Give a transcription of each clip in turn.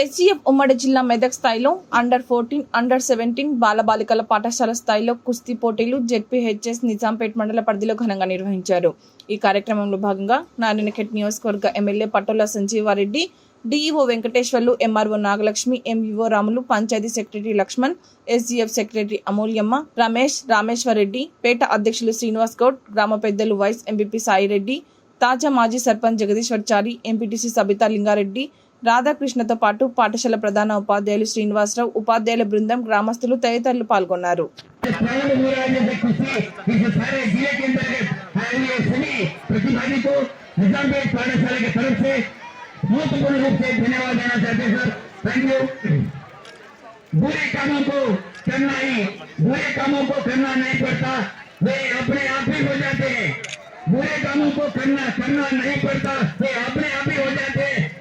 SGF ఉమ్మడి జిల్లా మెదక్ స్థాయిలో అండర్ ఫోర్టీన్ అండర్ సెవెంటీన్ బాలబాలికల పాఠశాల స్థాయిలో కుస్తీ పోటీలు జెడ్పీహెచ్ఎస్ నిజాంపేట్ మండల పరిధిలో ఘనంగా నిర్వహించారు. ఈ కార్యక్రమంలో భాగంగా నారాయణఖేట్ నియోజకవర్గ MLA Patolla Sanjeevareddy DEO Venkateswarlu MRO Nagalakshmi MEO Ramulu panchayat secretary Laxman SGF secretary Amulyamma Ramesh Rameshwarreddy పేట అధ్యక్షులు శ్రీనివాస్ గౌడ్ గ్రామ పెద్దలు వైస్ ఎంపీపీ సాయిరెడ్డి తాజా మాజీ సర్పంచ్ జగదీశ్వర్చారి ఎంపీటీసీ సబితా లింగారెడ్డి రాధాకృష్ణతో పాటు పాఠశాల ప్రధాన ఉపాధ్యాయులు శ్రీనివాసరావు ఉపాధ్యాయుల బృందం గ్రామస్తులు తదితరులు పాల్గొన్నారు प्रारंभ हो रहा है जैसे खुशी इस सारे जिले के अंतर्गत आए हुए सभी प्रतिभागी को निजामपेट पाठशाला की तरफ से महत्वपूर्ण रूप से धन्यवाद देना चाहते हैं सर थैंक यू बुरे कामों को करना ही बुरे कामों को करना नहीं पड़ता वे अपने आप ही हो जाते हैं बुरे कामों को करना करना नहीं पड़ता वे अपने आप ही हो जाते हैं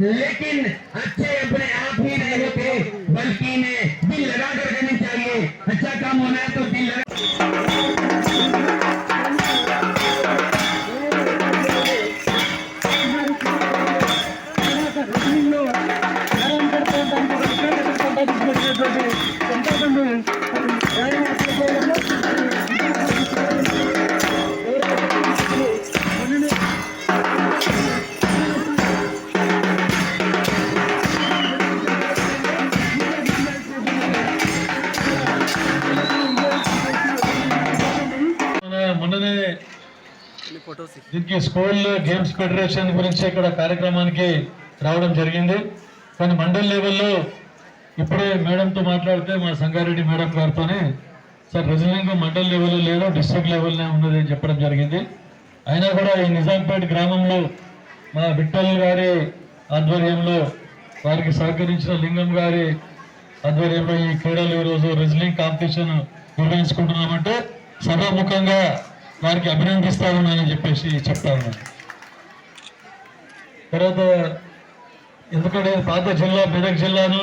लेकिन अच्छे अपने आप ही नहीं होते, बल्कि इन्हें दिल लगा कर करनी चाहिए। अच्छा काम होना है तो दिल लगा మన దీనికి స్కూల్ గేమ్స్ ఫెడరేషన్ గురించి ఇక్కడ కార్యక్రమానికి రావడం జరిగింది. కానీ మండల్ లెవెల్లో ఇప్పుడే మేడంతో మాట్లాడితే మా సంగారెడ్డి మేడం గారితోనే సార్ రెజ్లింగ్ మండల్ లెవెల్లో లేదు డిస్ట్రిక్ట్ లెవెల్నే ఉన్నది అని చెప్పడం జరిగింది. అయినా కూడా ఈ నిజాంపేట్ గ్రామంలో మా విఠల్ గారి ఆధ్వర్యంలో వారికి సహకరించిన లింగం గారి ఆధ్వర్యంలో ఈ క్రీడలు ఈరోజు రెజ్లింగ్ కాంపిటీషన్ నిర్వహించుకుంటున్నామంటే సభాముఖంగా వారికి అభినందిస్తా ఉన్నానని చెప్పేసి చెప్తా ఉన్నాను తర్వాత ఎందుకంటే పాత జిల్లా మెదక్ జిల్లాను